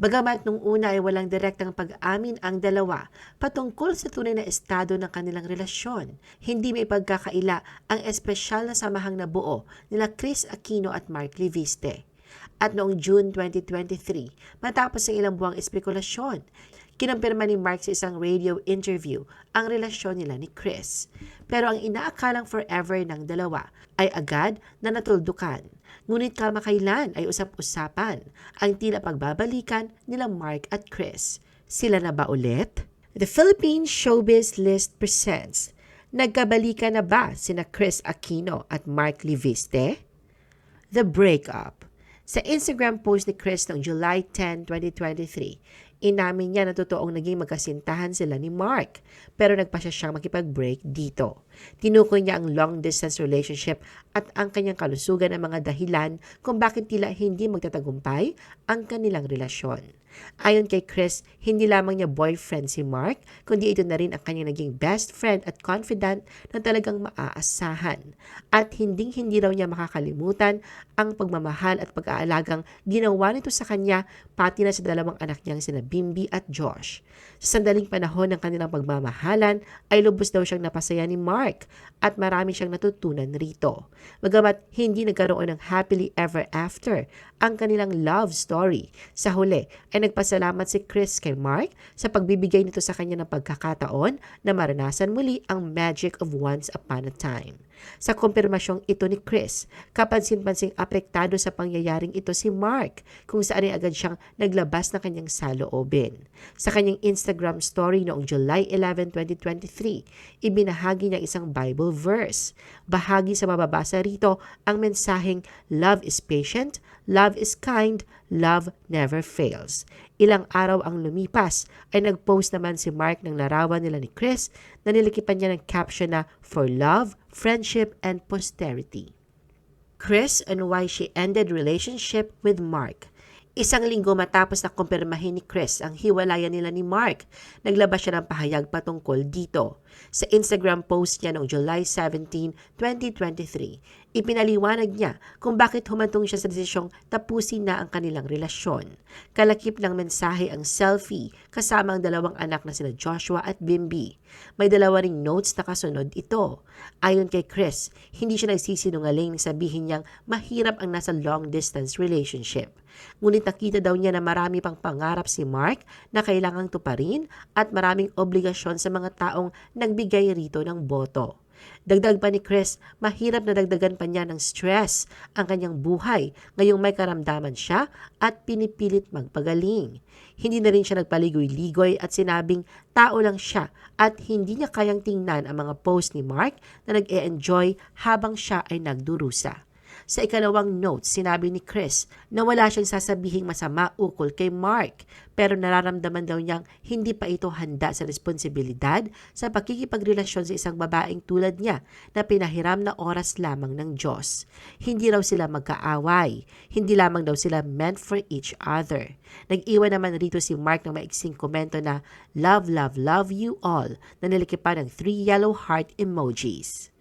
Bagamat nung una ay walang direktang pag-amin ang dalawa patungkol sa tunay na estado ng kanilang relasyon, hindi may pagkakaila ang espesyal na samahang nabuo nila Chris Aquino at Mark Liviste. At noong June 2023, matapos ang ilang buwang espekulasyon, kinumpirma ni Mark sa isang radio interview ang relasyon nila ni Chris. Pero ang inaakalang forever ng dalawa ay agad na natuldukan. Ngunit kamakailan ay usap-usapan ang tila pagbabalikan nila Mark at Chris. Sila na ba ulit? The Philippine Showbiz List presents Nagkabalikan na ba sina Chris Aquino at Mark Liviste? The Breakup Sa Instagram post ni Chris noong July 10, 2023, inamin niya na totoong naging magkasintahan sila ni Mark pero nagpa siya siyang makipag-break dito. Tinukoy niya ang long-distance relationship at ang kanyang kalusugan ang mga dahilan kung bakit tila hindi magtatagumpay ang kanilang relasyon. Ayon kay Chris, hindi lamang niya boyfriend si Mark, kundi ito na rin ang kanyang naging best friend at confidant na talagang maaasahan. At hinding-hindi raw niya makakalimutan ang pagmamahal at pag-aalagang ginawa nito sa kanya pati na sa dalawang anak niyang sina Bimbi at Josh. Sa sandaling panahon ng kanilang pagmamahalan ay lubos daw siyang napasaya ni Mark at marami siyang natutunan rito. Bagamat hindi nagkaroon ng happily ever after ang kanilang love story, sa huli ay nagpasalamat si Chris kay Mark sa pagbibigay nito sa kanya ng pagkakataon na maranasan muli ang magic of once upon a time. Sa kumpirmasyong ito ni Chris, kapansin-pansing apektado sa pangyayaring ito si Mark kung saan ay agad siyang naglabas ng kanyang saloobin. Sa kanyang Instagram story noong July 11, 2023, ibinahagi niya isang Bible verse. Bahagi sa mababasa rito ang mensaheng Love is patient, love is kind, love never fails. Ilang araw ang lumipas ay nag-post naman si Mark ng larawan nila ni Chris na nilikipan niya ng caption na For Love, Friendship, and Posterity. Chris and why she ended relationship with Mark. Isang linggo matapos na kumpirmahin ni Chris ang hiwalayan nila ni Mark, naglabas siya ng pahayag patungkol dito. Sa Instagram post niya noong July 17, 2023, ipinaliwanag niya kung bakit humantong siya sa desisyong tapusin na ang kanilang relasyon. Kalakip ng mensahe ang selfie kasama ang dalawang anak na sina Joshua at Bimbi. May dalawa ring notes na kasunod ito. Ayon kay Chris, hindi siya nagsisinungaling sabihin niyang mahirap ang nasa long distance relationship. Ngunit nakita daw niya na marami pang pangarap si Mark na kailangang tuparin at maraming obligasyon sa mga taong nagbigay rito ng boto. Dagdag pa ni Chris, mahirap na dagdagan pa niya ng stress ang kanyang buhay ngayong may karamdaman siya at pinipilit magpagaling. Hindi na rin siya nagpaligoy-ligoy at sinabing tao lang siya at hindi niya kayang tingnan ang mga post ni Mark na nag-e-enjoy habang siya ay nagdurusa. Sa ikalawang note, sinabi ni Chris na wala siyang sasabihing masama ukol kay Mark pero nararamdaman daw niyang hindi pa ito handa sa responsibilidad sa pakikipagrelasyon sa isang babaeng tulad niya na pinahiram na oras lamang ng Diyos. Hindi raw sila magkaaway. Hindi lamang daw sila meant for each other. Nag-iwan naman rito si Mark ng maiksing komento na Love, love, love you all na nilikipan ng three yellow heart emojis.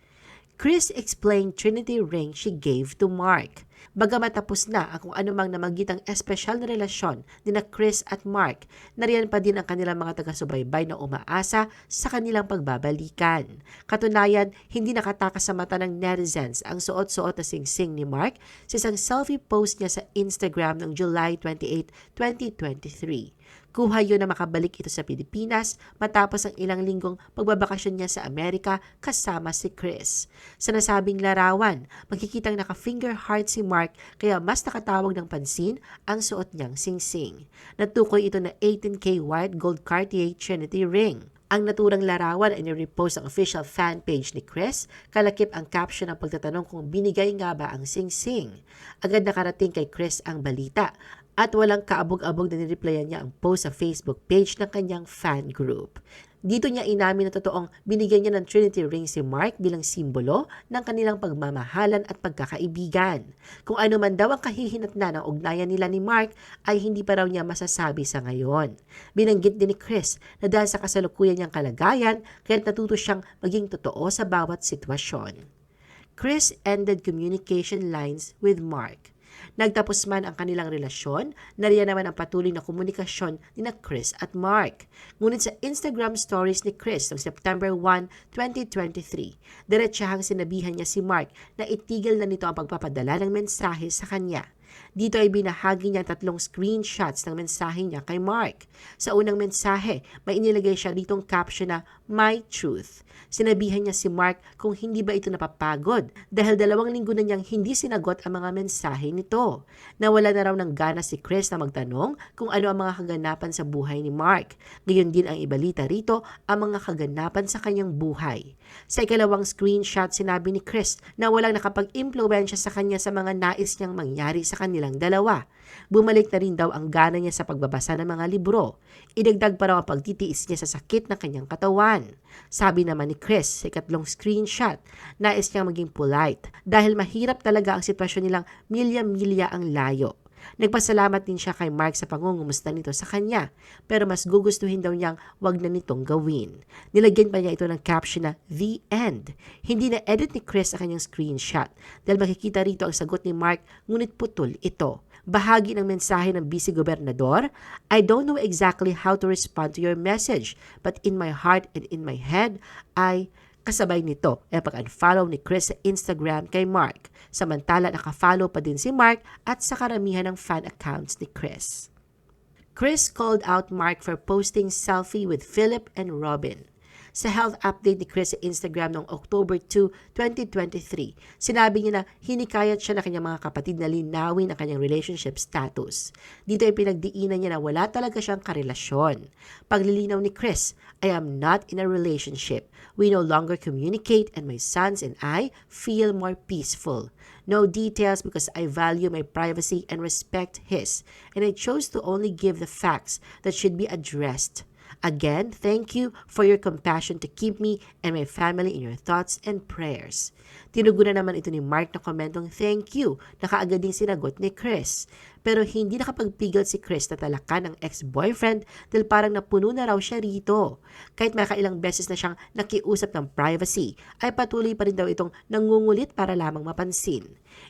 Chris explained Trinity ring she gave to Mark. Bagamat tapos na ang kung anumang namagitang espesyal na relasyon ni na Chris at Mark, nariyan pa din ang kanilang mga taga-subaybay na umaasa sa kanilang pagbabalikan. Katunayan, hindi nakatakas sa mata ng netizens ang suot-suot na sing-sing ni Mark sa isang selfie post niya sa Instagram noong July 28, 2023. Kuha yun na makabalik ito sa Pilipinas matapos ang ilang linggong pagbabakasyon niya sa Amerika kasama si Chris. Sa nasabing larawan, makikitang naka-finger heart si Mark kaya mas nakatawag ng pansin ang suot niyang sing-sing. Natukoy ito na 18K white gold Cartier Trinity ring. Ang naturang larawan ay nirepost ang official fan page ni Chris, kalakip ang caption ng pagtatanong kung binigay nga ba ang sing-sing. Agad nakarating kay Chris ang balita at walang kaabog-abog na nireplyan niya ang post sa Facebook page ng kanyang fan group. Dito niya inamin na totoong binigyan niya ng Trinity ring si Mark bilang simbolo ng kanilang pagmamahalan at pagkakaibigan. Kung ano man daw ang kahihinat na ng ugnayan nila ni Mark ay hindi pa raw niya masasabi sa ngayon. Binanggit din ni Chris na dahil sa kasalukuyan niyang kalagayan, kaya natuto siyang maging totoo sa bawat sitwasyon. Chris ended communication lines with Mark. Nagtapos man ang kanilang relasyon, nariyan naman ang patuloy na komunikasyon ni na Chris at Mark. Ngunit sa Instagram stories ni Chris noong September 1, 2023, diretsahang sinabihan niya si Mark na itigil na nito ang pagpapadala ng mensahe sa kanya. Dito ay binahagi niya tatlong screenshots ng mensahe niya kay Mark. Sa unang mensahe, may inilagay siya ditong caption na My Truth. Sinabihan niya si Mark kung hindi ba ito napapagod dahil dalawang linggo na niyang hindi sinagot ang mga mensahe nito. Nawala na raw ng gana si Chris na magtanong kung ano ang mga kaganapan sa buhay ni Mark. Gayon din ang ibalita rito ang mga kaganapan sa kanyang buhay. Sa ikalawang screenshot, sinabi ni Chris na walang nakapag-impluensya sa kanya sa mga nais niyang mangyari sa kanilang dalawa. Bumalik na rin daw ang gana niya sa pagbabasa ng mga libro. Idagdag pa raw ang pagtitiis niya sa sakit ng kanyang katawan. Sabi naman ni Chris sa ikatlong screenshot, nais niyang maging polite dahil mahirap talaga ang sitwasyon nilang milya-milya ang layo. Nagpasalamat din siya kay Mark sa pangungumusta nito sa kanya, pero mas gugustuhin daw niyang wag na nitong gawin. Nilagyan pa niya ito ng caption na The End. Hindi na edit ni Chris sa kanyang screenshot dahil makikita rito ang sagot ni Mark ngunit putol ito. Bahagi ng mensahe ng vice gobernador, I don't know exactly how to respond to your message, but in my heart and in my head, I Kasabay nito ay pag-unfollow ni Chris sa Instagram kay Mark. Samantala nakafollow pa din si Mark at sa karamihan ng fan accounts ni Chris. Chris called out Mark for posting selfie with Philip and Robin. Sa health update ni Chris sa Instagram noong October 2, 2023, sinabi niya na hinikayat siya na kanyang mga kapatid na linawin ang kanyang relationship status. Dito ay pinagdiinan niya na wala talaga siyang karelasyon. Paglilinaw ni Chris, I am not in a relationship. We no longer communicate and my sons and I feel more peaceful. No details because I value my privacy and respect his, and I chose to only give the facts that should be addressed. Again, thank you for your compassion to keep me and my family in your thoughts and prayers. Tinugunan naman ito ni Mark na komentong thank you na kaagad din sinagot ni Chris. Pero hindi nakapagpigil si Chris na talakan ng ex-boyfriend dahil parang napuno na raw siya rito. Kahit makailang beses na siyang nakiusap ng privacy, ay patuloy pa rin daw itong nangungulit para lamang mapansin.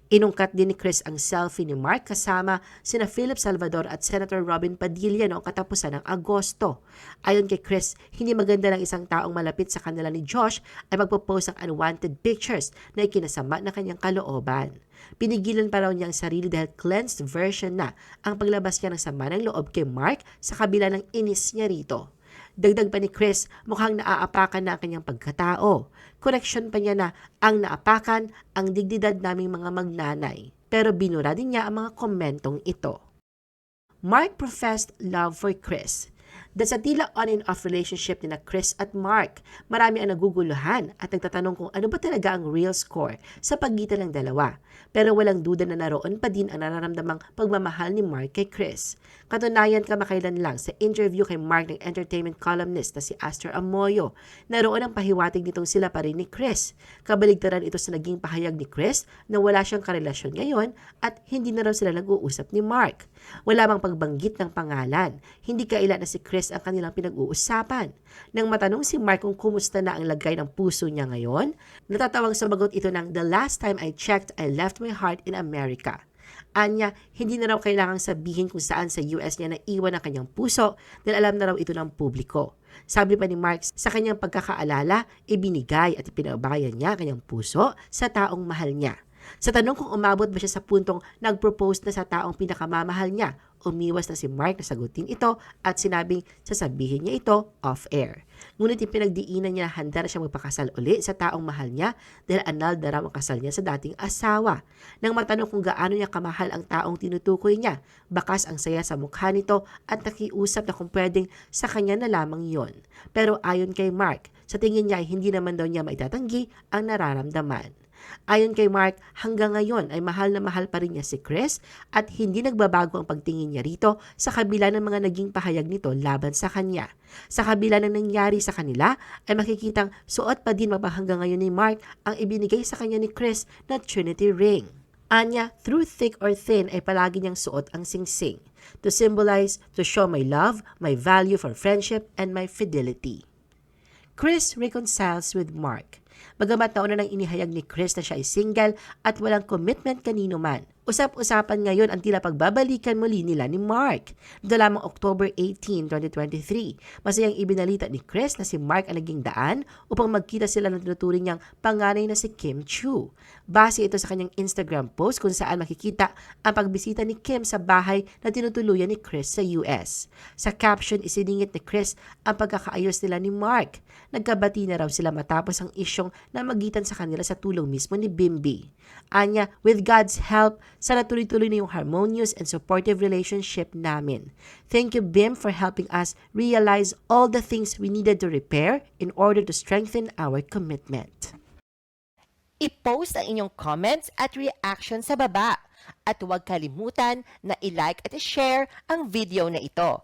Inungkat din ni Chris ang selfie ni Mark kasama sina Philip Salvador at Senator Robin Padilla noong katapusan ng Agosto. Ayon kay Chris, hindi maganda ng isang taong malapit sa kanila ni Josh ay magpo-post ng unwanted pictures na ikinasama ng kanyang kalooban. Pinigilan pa raw niya ang sarili dahil cleansed version na ang paglabas niya ng sama ng loob kay Mark sa kabila ng inis niya rito. Dagdag pa ni Chris, mukhang naaapakan na ang kanyang pagkatao. Correction pa niya na ang naapakan ang dignidad naming mga magnanay. Pero binura din niya ang mga komentong ito. Mark professed love for Chris. Dahil sa tila on and off relationship ni na Chris at Mark, marami ang naguguluhan at nagtatanong kung ano ba talaga ang real score sa pagitan ng dalawa. Pero walang duda na naroon pa din ang nararamdamang pagmamahal ni Mark kay Chris. Katunayan kamakailan lang sa interview kay Mark ng entertainment columnist na si Astor Amoyo, naroon ang pahiwatig nitong sila pa rin ni Chris. Kabaligtaran ito sa naging pahayag ni Chris na wala siyang karelasyon ngayon at hindi na raw sila nag-uusap ni Mark. Wala bang pagbanggit ng pangalan. Hindi kaila na si Chris ang kanilang pinag-uusapan. Nang matanong si Mark kung kumusta na ang lagay ng puso niya ngayon, natatawang sumagot ito ng The last time I checked, I left my heart in America. Anya, hindi na raw kailangang sabihin kung saan sa US niya naiwan ang kanyang puso dahil alam na raw ito ng publiko. Sabi pa ni Mark, sa kanyang pagkakaalala, ibinigay at ipinabayan niya ang kanyang puso sa taong mahal niya. Sa tanong kung umabot ba siya sa puntong nag-propose na sa taong pinakamamahal niya, umiwas na si Mark na sagutin ito at sinabing sasabihin niya ito off-air. Ngunit ipinagdiinan niya handa na siyang magpakasal uli sa taong mahal niya dahil anal na raw ang kasal niya sa dating asawa. Nang matanong kung gaano niya kamahal ang taong tinutukoy niya, bakas ang saya sa mukha nito at nakiusap na kung pwedeng sa kanya na lamang yon. Pero ayon kay Mark, sa tingin niya ay hindi naman daw niya maitatanggi ang nararamdaman. Ayon kay Mark, hanggang ngayon ay mahal na mahal pa rin niya si Chris at hindi nagbabago ang pagtingin niya rito sa kabila ng mga naging pahayag nito laban sa kanya. Sa kabila ng nangyari sa kanila ay makikitang suot pa din hanggang ngayon ni Mark ang ibinigay sa kanya ni Chris na Trinity ring. Anya, through thick or thin ay palagi niyang suot ang singsing to symbolize, to show my love, my value for friendship, and my fidelity. Chris reconciles with Mark. Bagamat nauna nang inihayag ni Chris na siya ay single at walang commitment kanino man, Usap-usapan ngayon ang tila pagbabalikan muli nila ni Mark. Ito lamang October 18, 2023. Masayang ibinalita ni Chris na si Mark ang naging daan upang magkita sila ng tinuturing niyang panganay na si Kim Chu. Base ito sa kanyang Instagram post kung saan makikita ang pagbisita ni Kim sa bahay na tinutuluyan ni Chris sa US. Sa caption, isiningit ni Chris ang pagkakaayos nila ni Mark. Nagkabati na raw sila matapos ang isyong na magitan sa kanila sa tulong mismo ni Bimbi. Anya, with God's help, sana tuloy-tuloy na yung harmonious and supportive relationship namin. Thank you, Bim, for helping us realize all the things we needed to repair in order to strengthen our commitment. I-post ang inyong comments at reaction sa baba. At huwag kalimutan na i-like at i-share ang video na ito.